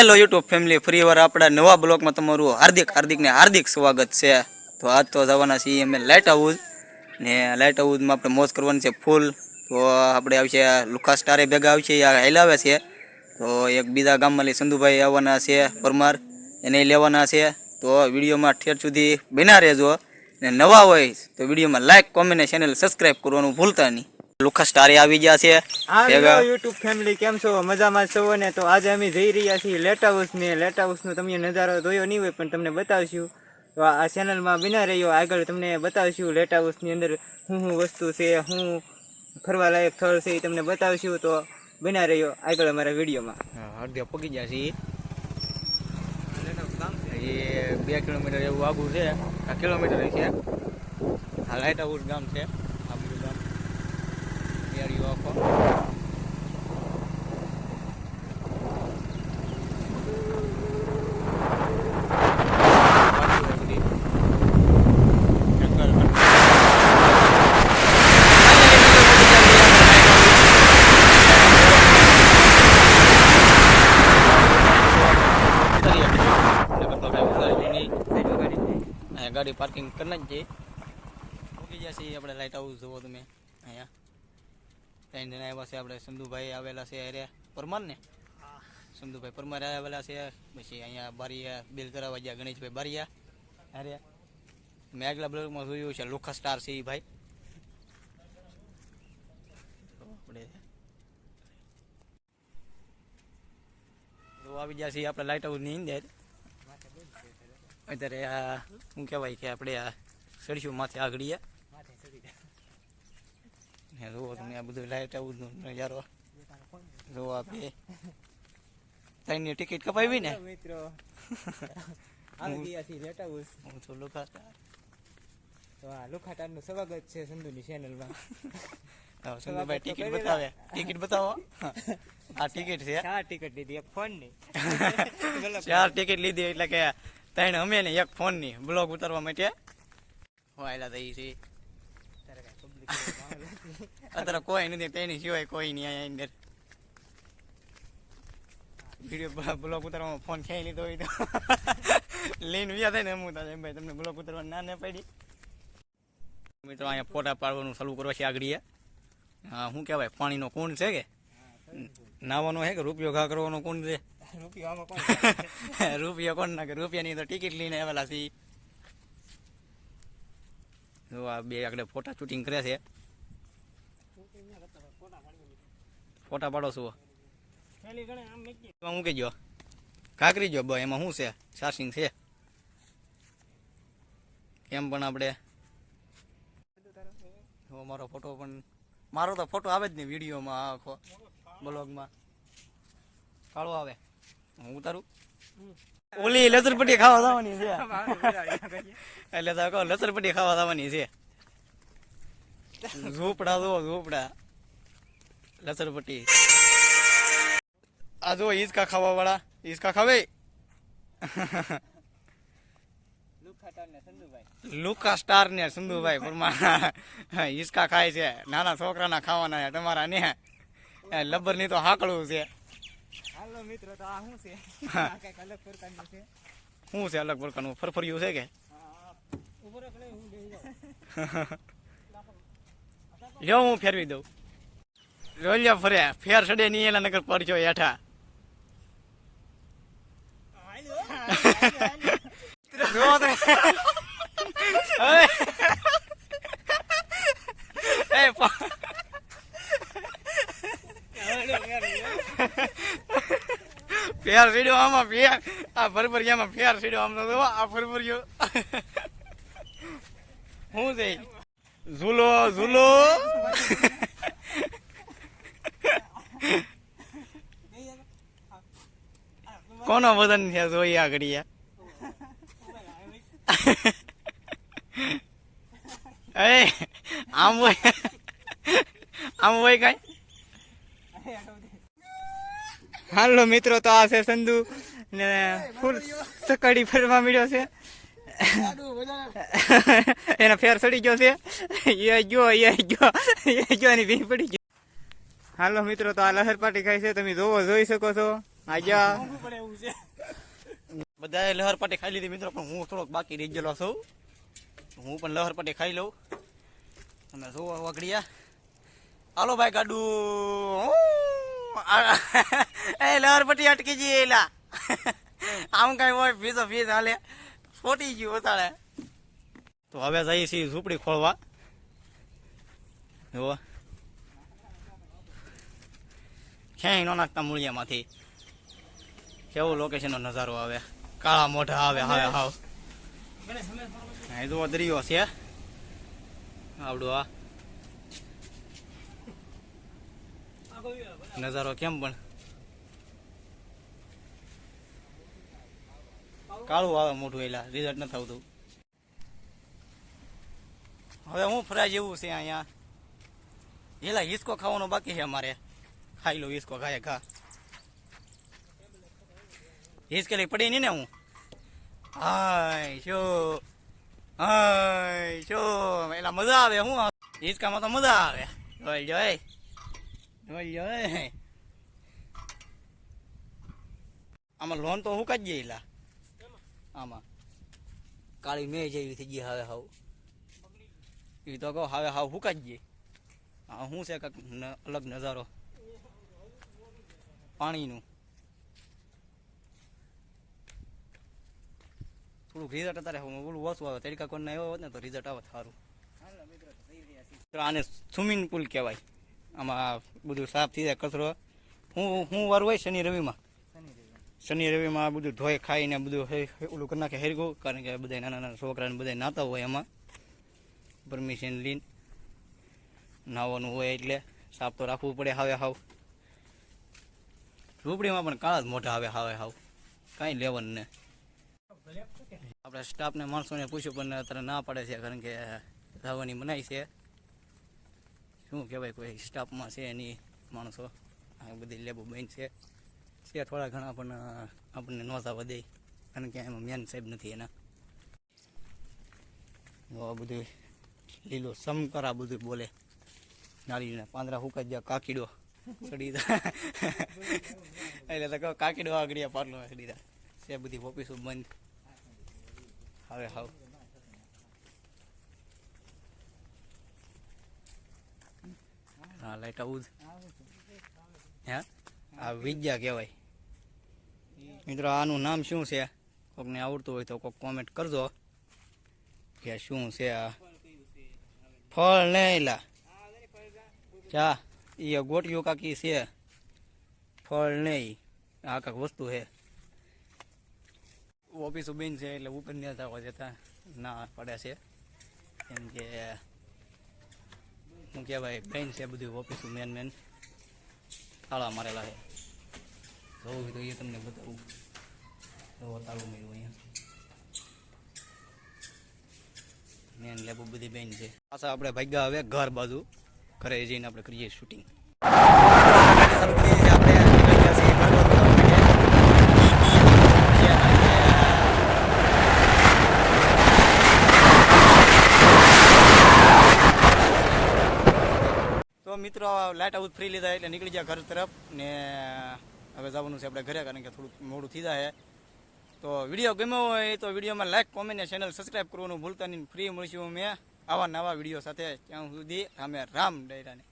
Hello YouTube family ફરી વાર આપણા નવા બ્લોગમાં તમારું હાર્દિક હાર્દિક ને હાર્દિક સ્વાગત છે. તો આજ તો જવાના છીએ અમે લાઇટ હાઉસ ને લાઇટ હાઉસમાં આપણે મોજ કરવાની છે ફૂલ તો આપણે આવશે લુખા સ્ટારે ભેગા આવશે આ હેલાવે છે. તો એક બીજા ગામમાં લઈ સંધુભાઈ આવવાના છે, પરમાર, એને લેવાના છે. તો વિડીયોમાં ઠેર સુધી બના રહેજો. ને નવા હોય તો વિડીયોમાં લાઇક કોમેન્ટ ચેનલ સબસ્ક્રાઈબ કરવાનું ભૂલતા નહીં. લુખા સ્ટારે આવી ગયા છે. હા યુટ્યુબ ફેમિલી કેમ છો? મજામાં છો ને? તો આજે અમે જઈ રહ્યા છીએ લેટ હાઉસ ને. લેટ હાઉસ નો તમને નજારો જોયો નહીં હોય પણ તમને બતાવશું. તો આ ચેનલમાં બિના રહ્યો આગળ તમને બતાવશું લેટ હાઉસની અંદર શું શું વસ્તુ છે શું ફરવા લાયક સ્થળ છે એ તમને બતાવશું. તો બિના રહ્યો આગળ અમારા વિડીયોમાં. અડધે પગી ગયા છે? એ બે કિલોમીટર એવું આગું છે આ કિલોમીટર છે. આ લાઇટ હાઉસ ગામ છે. દિયાળીઓ આખો વાડીઓ છે બધી. જંગલ ખંડ. અહીંયા ગાડી પાર્કિંગ કરી નાખજે મૂકી જશે આપણે લાઇટ હાઉસ જુઓ તમે અહીંયા ત્રણ જણા આવ્યા છે આપણે. સંધુભાઈ આવેલા છે અરે પરમાર ને? સંધુભાઈ પરમાર આવેલા છે. પછી અહીંયા બારીયા બિલ કરાવવા ગયા ગણેશભાઈ બારીયા અરે મેં આગલા બ્લોગમાં જોયું છે, લોખા સ્ટાર છે એ ભાઈ. આપણે તો આવી ગયા છીએ આપણે લાઇટ હાઉસની અંદર. અત્યારે આ, શું કહેવાય કે આપણે આ સડશું માથે આગળીએ. ને જુઓ તમે આ બધું લાઇટ હાઉસનો નજારો. જુઓ આપણે ટ્રેનની ટિકિટ કપાવી ને? મિત્રો. આવી હું તો લુખાતા તો આ લુખાતા નું સ્વાગત છે સંધુની ચેનલમાં સંધુભાઈ ટિકિટ બતાવે. ટિકિટ બતાવો. આ ટિકિટ છે. ચાર ટિકિટ લીધી એક ફોનની. ચાર ટિકિટ લીધી એટલે કે ત્રણ અમે ને એક ફોનની. બ્લોગ ઉતારવા માટે. વાયલા થઈ છે. અત્યારે કોઈ નથી. તેની સિવાય કોઈ નહીં અહીંયા અંદર. વીડિયો બ્લોક ઉતારવામાં ફોન ખેઈ લીધો હોય તો. લઈને વ્યા થાય ને એમ થાય ભાઈ તમને બ્લોક ઉતારવા ના ને પડી. મિત્રો અહીંયા ફોટા પાડવાનું ચાલુ કરવા છે આગળ હા શું કહેવાય? પાણીનો કુંડ છે કે? નાવાનો છે કે રૂપિયો ઘા કરવાનો કુંડ છે? રૂપિયો કોણ રૂપિયા કોણ નાખે? રૂપિયાની તો ટિકિટ લઈને આવેલા છે ઈ. આ બે આગળ ફોટા શૂટિંગ કરે છે. ફોટા પાડો છું. મૂકી ગયો કાકરી જો બ એમાં શું છે? સાસિંગ છે. એમ પણ આપણે? મારો ફોટો પણ, મારો તો ફોટો આવે જ નહીં, વિડીયોમાં, આખો, બ્લોગમાં. કાળો આવે. હું ઉતારું? ઓલી લસરપટી ખાવા જવાની છે. એટલે તો કહો લસરપટી ખાવા જવાની છે. ઝૂપડા જો ઝૂપડા. લસરપટી આ જો ઈસકા ખાવા વાળા ઈસકા ખાવે? લુકા સ્ટાર ને સંધુભાઈ પરમાર. ઈસકા ખાય છે. નાના છોકરાના ખાવાના છે તમારા ને. લબરની તો હાકડું છે. હાલો મિત્રો તો આ શું છે આ કંઈક અલગ પ્રકારનું છે શું છે અલગ પ્રકારનું ફરફરિયું છે કે. લ્યો હું ફેરવી દઉં રોલ્યા ફરે ફેર સડે નહીં એલા નગર પડજો હેઠા. હવે. ફેર સીડ્યો આમાં ફેર. આ ફરફરિયામાં ફેર સીડ્યો આમ તો આ ફરફરિયો. શું છે? ઝૂલો ઝૂલો. કોનો વજન છે જોઈ આ ઘડિયા એ, આમ હોય આમ હોય કઈ? હાલો મિત્રો, તો આ છે સંધુ ને ફૂલ સકડી ફરવા મળ્યો છે. એનો ફેર સડી ગયો છે. એ ગયો એ ગયો એ ગયો એની ભીંગ પડી ગયો. હાલો મિત્રો, તો આ લહેર પાટી ખાય છે. તમે જોવો, જોઈ શકો છો. આજા. બધાએ લહેર પાટી ખાઈ લીધી મિત્રો, પણ હું થોડોક બાકી રહી ગયેલો છું. હું પણ લહર પાટી ખાઈ લઉં. અને જોવા વગડિયા હાલો ભાઈ, ગાડું. એ લહર પટ્ટી અટકી જઈએ એલા આમ કઈ હોય ફીસો ફીસ હાલે. ફોટી ગયું ઓતાળે તો હવે જઈએ છીએ ઝૂંપડી ખોળવા જુઓ. ક્યાંય ન નાખતા મૂળિયામાંથી. કેવો લોકેશનનો નજારો આવે. કાળા મોઢા આવે હવે. હાવ એ તો દરિયો છે. આવડું આ નજારો કેમ પણ? કાળું આવે મોટું એલા રિઝલ્ટ નથી આવતું. હવે હું ફરાય જેવું છે અહીંયા. એલા હિસકો ખાવાનો બાકી છે અમારે. ખાઈ લો હિસકો, ખાય, ખા. હિસકેલી પડી નહીં ને હું? હાય, શો. હાય, શો. એલા મજા આવે હું? હિસકામાં તો મજા આવે. જોઈ જોઈ. જોઈ જોઈ. આમાં લોન તો હું કાઢી એલા. આમાં. કાળી મેં જેવી થઈ ગઈ હવે હાવ. એ તો કહો, હવે હાવ હુકાઈ ગઈ. આ શું છે કંઈક અલગ નજારો? પાણીનું. થોડુંક રિઝલ્ટ અત્યારે ઓલું ઓછું આવે તરીકા કોઈને આવ્યો હોત ને તો રિઝલ્ટ આવે સારું. આને સ્વિમિંગ પુલ કહેવાય. આમાં બધું સાફ થઈ જાય કચરો. હું હું વાર હોય શનિ રવિમાં. શનિ રવિમાં આ બધું ધોઈ ખાઈને બધું ઓલું કરી નાખે હેરગું કારણ કે બધા નાના નાના છોકરાને બધા નાતા હોય એમાં પરમિશન લઈને નાવાનું હોય એટલે સાફ તો રાખવું પડે હવે હાવ. ઝૂંપડીમાં પણ કાળા જ મોઢા આવે હાવે હાવ. કાંઈ લેવાનું ને. આપણે સ્ટાફને માણસોને પૂછ્યું પણ અત્યારે ના પાડે છે કારણ કે રાવાની મનાઈ છે. શું કહેવાય કોઈ સ્ટાફમાં છે એની માણસો. આ બધી લેબો બન છે. છે, થોડા ઘણા પણ આપણને નોંધા વધે કારણ કે એમાં મેન સાહેબ નથી એના. આ બધું લીલો સમકરા બધું બોલે. નાળીના પાંદડા હુકાઈ ગયા, કાકીડો ચડી એટલે તો કાકીડો આગળ પાટલો ચડી છે, બધી ઓફિસો બંધ. હવે હાવ. હા લાઈટ આવું જ હે? આ વિદ્યા કહેવાય. મિત્રો, આનું નામ શું છે? કોકને આવડતું હોય તો કોક કોમેન્ટ કરજો. કે શું છે આ? ફળ નહીં લા ચા. એ ગોટિયું કાકી છે. ફળ નહીં આ કાંક વસ્તુ છે. ઓફિસો બેન છે એટલે ઉપર નહીં હોય જતા ના પડે છે. કેમ કે શું કહેવાય, બેન છે બધું ઓફિસ મેન મેન તાળા મારેલા છે. જોવું હોય તો એ તમને બતાવું તાળું મેળવું અહીંયા મેન લેબુ બધી બેન છે પાછા આપણે ભાગ્યા હવે ઘર બાજુ ઘરે જઈને આપણે કરીએ શૂટિંગ તો મિત્રો લાઇટ આઉટ ફ્રી લીધા એટલે નીકળી ગયા ઘર તરફ ને હવે જવાનું છે આપણે ઘરે, કારણ કે થોડુંક મોડું થઈ જાય. તો વીડિયો ગમ્યો હોય તો વિડીયોમાં લાઇક કોમેન્ટ ચેનલ સબસ્ક્રાઈબ કરવાનું ભૂલતા નહીં. ફ્રી મળીશું મેં આવા નવા વીડિયો સાથે. ત્યાં સુધી અમે રામ ડાયરાને.